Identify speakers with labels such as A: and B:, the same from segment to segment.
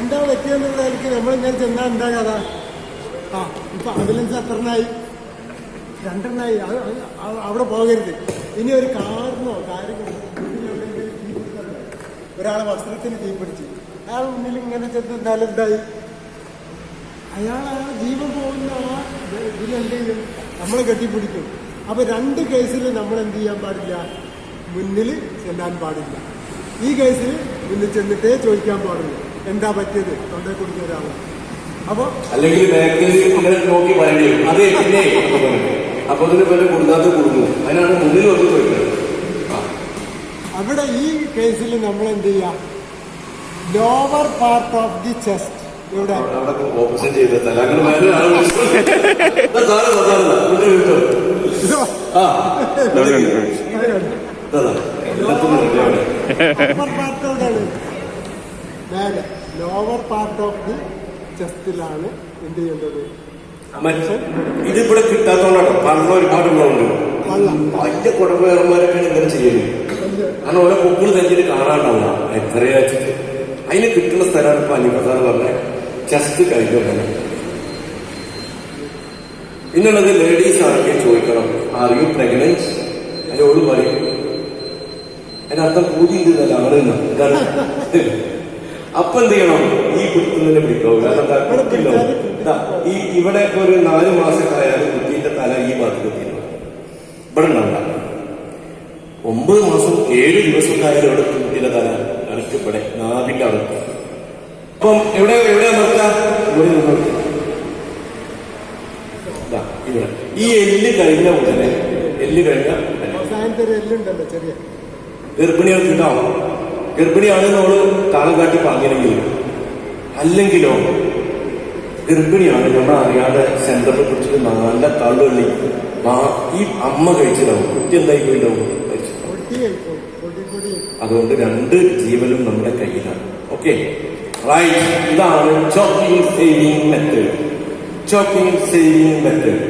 A: എന്താ പറ്റിയെന്നുള്ളതായിരിക്കും. നമ്മളിങ്ങനെ ചെന്നാൽ എന്താ കഥ? ആ ഇപ്പൊ ആംബുലൻസ് എത്രനായി രണ്ടെണ്ണായി. അവിടെ പോകരുത്. ഇനി ഒരു കാറിനോ കാര്യങ്ങളോ ഒരാളെ വസ്ത്രത്തിന് തീ പിടിച്ച് അയാൾ മുന്നിൽ ഇങ്ങനെ ചെന്ന് എന്തായാലും എന്തായി? അയാൾ ആ ജീവൻ പോകുന്ന ആ ഇതിലെന്തെങ്കിലും നമ്മൾ കെട്ടിപ്പിടിക്കും. അപ്പൊ രണ്ട് കേസിൽ നമ്മൾ എന്ത് ചെയ്യാൻ പാടില്ല? മുന്നിൽ ചെല്ലാൻ പാടില്ല. ഈ കേസിൽ മുന്നിൽ ചെന്നിട്ടേ ചോദിക്കാൻ പാടുള്ളൂ. എന്താ പറ്റിയത്? തൊണ്ടയിൽ കുടിക്കുന്ന ഒരാൾ. അപ്പൊ
B: അല്ലെങ്കിൽ നോക്കി പറയേണ്ടി വരും. അതെ പിന്നെ എന്നൊക്കെ പറയും. അപ്പൊ അതിന് പോലെ കൊടുക്കാത്ത കൊടുക്കും അതിനാണ് മുന്നിൽ വന്ന് ചോദിക്കുന്നത് ആ.
A: അവിടെ ഈ കേസിൽ നമ്മൾ എന്ത് ചെയ്യാം? Lower part of the chest. ഇവിടെ
B: ഓപ്പറേഷൻ ചെയ്ത്.
A: അപ്പർ പാർട്ട് എവിടെയാണ്? നേരെ ലോവർ പാർട്ട് ഓഫ് ദി ചെസ്റ്റിലാണ് എന്ത് ചെയ്യേണ്ടത്?
B: മനുഷ്യൻ ഇതിവിടെ കിട്ടാത്തോണ്ടാണ്. ഒരുപാട് വലിയ ഇങ്ങനെ ചെയ്യുന്നത്. കാരണം ഓരോ കുക്കിൾ തെറ്റിട്ട് കാണാണ്ടാവില്ല എത്രയാ വെച്ചിട്ട്. അതിന് കിട്ടുന്ന സ്ഥലമാണ് ഇപ്പൊ അനിപ്പസാർ പറഞ്ഞ ചെസ്റ്റ് കഴിഞ്ഞു പോലെ പിന്നുള്ളത് ലേഡീസ് ആണെങ്കിൽ ചോദിക്കണം. ആർ യു പ്രഗ്നൻസ് അതിനോട് പറയും. അതിനർത്ഥം ആണെന്ന് ഇതാണ്. അപ്പൊ എന്ത് ചെയ്യണം? ഈ കുത്തുന്നതിനെ പിടിക്കാവൂ കാരണം എന്താ? കുത്തില്ലോ ഈ ഇവിടെ ഒരു നാല് മാസക്കായാലും കുട്ടീന്റെ തല ഈ ഭാഗത്ത് കുത്തിയിരുന്നു ഇവിടെ ഉണ്ടാവില്ല. ഒമ്പത് മാസം ഏഴ് ദിവസം ആയാലും ഇവിടെ കുട്ടിയുടെ തല അടുക്കപ്പെടെ ഇവിടെ നാവിന്റെ അടുത്ത് അപ്പം എവിടെ എവിടെ നിർത്താം ഇവിടെ ഇവിടെ. ഈ എല്ല് കഴിഞ്ഞ ഉടനെ എല്ല് കഴിഞ്ഞ
A: ഗർഭിണികൾ കിട്ടാവും
B: ഗർഭിണികൾക്ക് ഉണ്ടാവും ഗർഭിണിയാണെന്ന് അവൾ താളം കാട്ടി പറഞ്ഞില്ലെങ്കിൽ അല്ലെങ്കിലോ ഗർഭിണിയാണ് നമ്മൾ അറിയാതെ സെന്ററിൽ പിടിച്ചിട്ട് നല്ല തള്ളുള്ളി ഈ അമ്മ കഴിച്ചിട്ടാവും കുട്ടി എന്തായി
A: പൊടി
B: അതുകൊണ്ട് രണ്ട് ജീവനും നമ്മുടെ കയ്യിലാണ്. ഓക്കെ റൈറ്റ് ഇതാണ് choking saving method choking method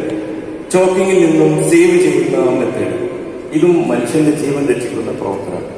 B: ചോക്കിങ്ങിൽ നിന്നും സേവ് ചെയ്യുന്ന മെത്തേഡ് ഇതും മനുഷ്യന്റെ ജീവൻ രക്ഷിക്കുന്ന പ്രവർത്തനമാണ്.